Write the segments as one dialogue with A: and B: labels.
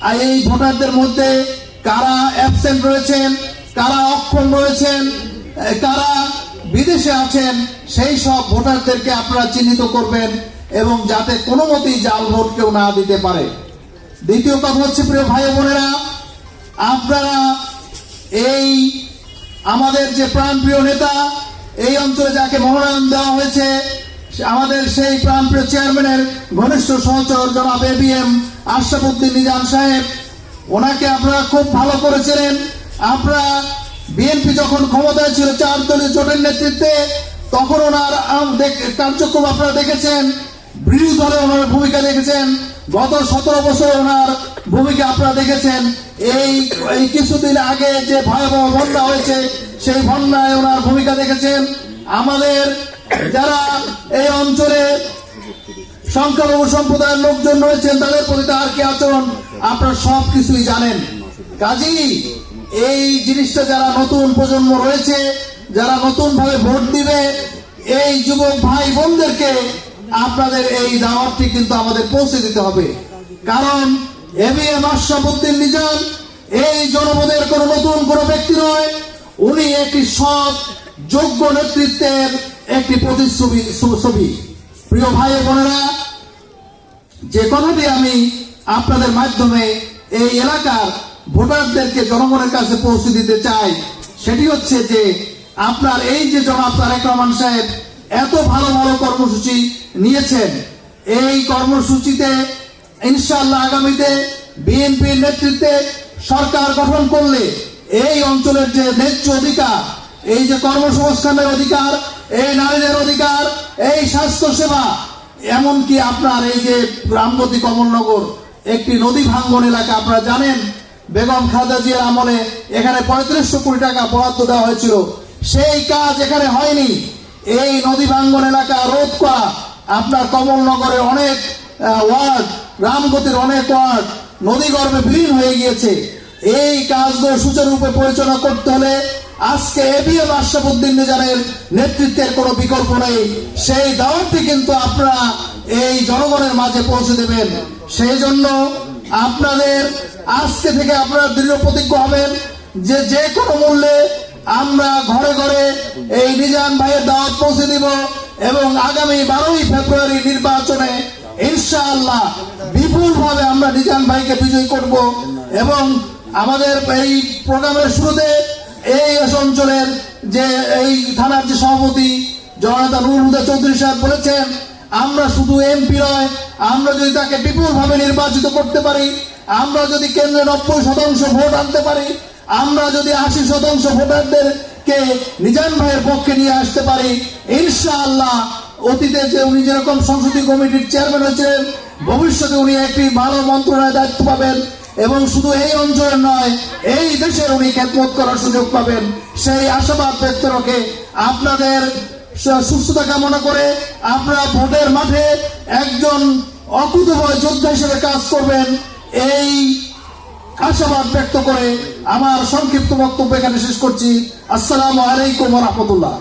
A: আর এই ভোটারদের মধ্যে কারা অ্যাবসেন্ট রয়েছেন, কারা অক্ষম রয়েছেন কারা বিদেশে আছেন, সেই সব ভোটারদেরকে আপনারা চিহ্নিত করবেন এবং যাতে কোনো মতেই জাল ভোট কেউ না দিতে পারে। দ্বিতীয় কথা হচ্ছে, প্রিয় ভাই বোনেরা, আপনারা এই আমাদের যে প্রাণপ্রিয় নেতা, এই অঞ্চলে যাকে মনোনয়ন দেওয়া হয়েছে আমাদের সেই প্রাণপ্রিয় চেয়ারম্যানের ঘনিষ্ঠ সহচর জনাব A B M Ashrafuddin Nizam সাহেব, ওনাকে আপনারা খুব ভালো করেছিলেন। আপনারা বিএনপি যখন ক্ষমতায় ছিল, চার দলীয় জোটের নেতৃত্বে, তখন ওনার কার্যক্রম আপনারা দেখেছেন, বিরোধী দলে ওনার ভূমিকা দেখেছেন, গত সতেরো বছর ওনার ভূমিকা আপনারা দেখেছেন। এই এই কিছুদিন আগে যে ভয়াবহ বন্যা হয়েছে, সেই বন্যায় ওনার ভূমিকা দেখেছেন। আমাদের যারা এই অঞ্চলে সংখ্যালঘু সম্প্রদায়ের লোকজন রয়েছেন, তাদের প্রতি তার কি আচরণ? আপনারা সব কিছুই জানেন। কাজী এই জিনিসটা যারা নতুন প্রজন্ম রয়েছে, যারা নতুন ভাবে ভোট দিবে, এই যুবক ভাই বোনদেরকে আপনাদের এই দাওয়াতটি কিন্তু আমাদের পৌঁছে দিতে হবে। কারণ এবি এম আশরাফুদ্দিন নিজাম এই জনপদের কোন নতুন কোন ব্যক্তি নয়। উনি একটি সৎ যোগ্য নেতৃত্বের একটি প্রতিচ্ছবি, ছবি। প্রিয় ভাই বোনেরা, যে কথাটি আমি আপনাদের মাধ্যমে এই এলাকার ভোটারদেরকে জনগণের কাছে পৌঁছে দিতে চাই, সেটি হচ্ছে যে আপনার এই যে জনাব তারেক রহমান সাহেব এত ভালো ভালো কর্মসূচি নিয়েছেন, এই কর্মসূচিতে ইনশাল্লাহ আগামীতে বিএনপির নেতৃত্বে সরকার গঠন করলে এই অঞ্চলের যে ন্যায্য অধিকার এই যে কর্মসংস্থানের অধিকার, এই নারীদের অধিকার, এই স্বাস্থ্য সেবা এমনকি আপনার এই যে রামগতি কমলনগর, একটি নদী ভাঙ্গন এলাকা, আপনারা জানেন, বেগম খালেদা জিয়ার আমলে এখানে পঁয়ত্রিশশো কোটি টাকা বরাদ্দ দেওয়া হয়েছিল। সেই কাজ এখানে হয়নি। এই নদী ভাঙ্গন এলাকা রোধ করা আপনার কমলনগরের অনেক ওয়ার্ড, রামগতির অনেক ওয়ার্ড নদী গর্ভে বিলীন হয়ে গিয়েছে। এই কাজগুলো সুচারুরূপে পরিচালনা করতে হলে আজকে এবিএম আশরাফুদ্দিন নিজামের নেতৃত্বের কোনো বিকল্প নেই। সেই দাওয়াতটি কিন্তু আপনারা এই জনগণের মাঝে পৌঁছে দেবেন। সেই জন্য আপনাদের আজকে থেকে আপনারা দৃঢ় প্রতিজ্ঞ হবেন যে যে কোনো মূল্যে আমরা ঘরে ঘরে এই নিজাম ভাইয়ের দাওয়াত পৌঁছে দিব এবং আগামী বারোই ফেব্রুয়ারি নির্বাচনে ইনশাআল্লাহ বিপুল ভাবে আমরা নিজাম ভাইকে বিজয়ী করব এবং আমাদের এই প্রোগ্রামের শুরুতে যে এই থানার যে সভাপতি জনতা নুর হুদা চৌধুরী সাহেব বলেছেন, আমরা শুধু এমপি নয়, আমরা যদি তাকে বিপুল ভাবে নির্বাচিত করতে পারি, আমরা যদি কেন্দ্রে নব্বই শতাংশ ভোট আনতে পারি, আমরা যদি আশি শতাংশ ভোটারদেরকে নিজাম ভাইয়ের পক্ষে নিয়ে আসতে পারি, ইনশাআল্লাহ অতীতে যে উনি যেরকম সংসদীয় কমিটির চেয়ারম্যান হয়েছিলেন, ভবিষ্যতে উনি একটি ভালো মন্ত্রণালয়ের দায়িত্ব পাবেন। এবং শুধু এই অঞ্চলের নয়, এই দেশের উনি খেদমত করার সুযোগ পাবেন। সেই আশাবাদ ব্যক্ত রেখে আপনাদের সুস্থতা কামনা করে আপনারা ভোটের মাঠে একজন অকুতভয় যোদ্ধা হিসেবে কাজ করবেন। এই আশাবাদ ব্যক্ত করে আমার সংক্ষিপ্ত বক্তব্য এখানে শেষ করছি। আসসালামু আলাইকুম রহমতুল্লাহ।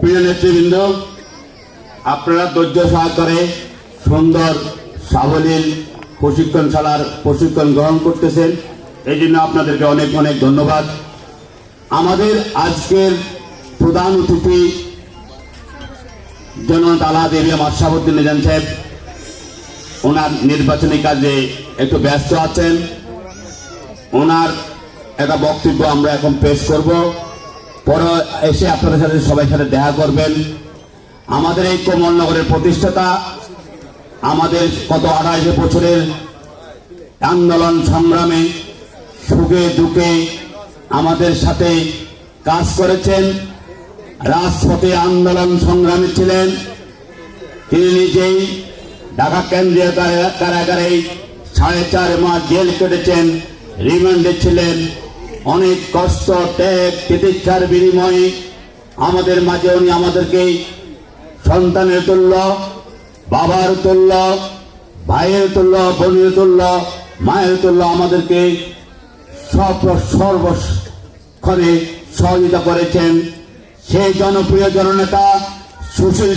B: প্রিয় নেতৃবৃন্দ আপনারা ধৈর্য সহকারে সুন্দর, সাবলীল প্রশিক্ষণশালার প্রশিক্ষণ গ্রহণ করতেছেন। এই জন্য আপনাদেরকে অনেক অনেক ধন্যবাদ। আমাদের আজকের প্রধান অতিথি জনতা আলা দেবী মাসাবুদ্দিন নিজাম সাহেব। ওনার নির্বাচনী কাজে একটু ব্যস্ত আছেন। ওনার একটা বক্তব্য আমরা এখন পেশ করব। পরে এসে আপনাদের সাথে সবাই সাথে দেখা করবেন। আমাদের এই কমলনগরের প্রতিষ্ঠাতা, আমাদের কত আড়াইশো বছরের আন্দোলন সংগ্রামে সুখে দুঃখে আমাদের সাথে কাজ করেছেন। রাজপথে আন্দোলন সংগ্রামে ছিলেন। তিনি নিজেই ঢাকা কেন্দ্রীয় কারা- কারাগারে সাড়ে চার মাস জেল কেটেছেন, রিমান্ডে ছিলেন। অনেক কষ্ট, ত্যাগ চিকিৎসার বিনিময়ে আমাদের মাঝে উনি আমাদেরকে সন্তানের তুল্য, বাবার তুল্য, ভাইয়ের তুল্য, বোনের তুল্য, মায়ের তুল্য আমাদেরকে সব সর্বক্ষণে সহযোগিতা করেছেন। সেই জনপ্রিয় জননেতা সুশীল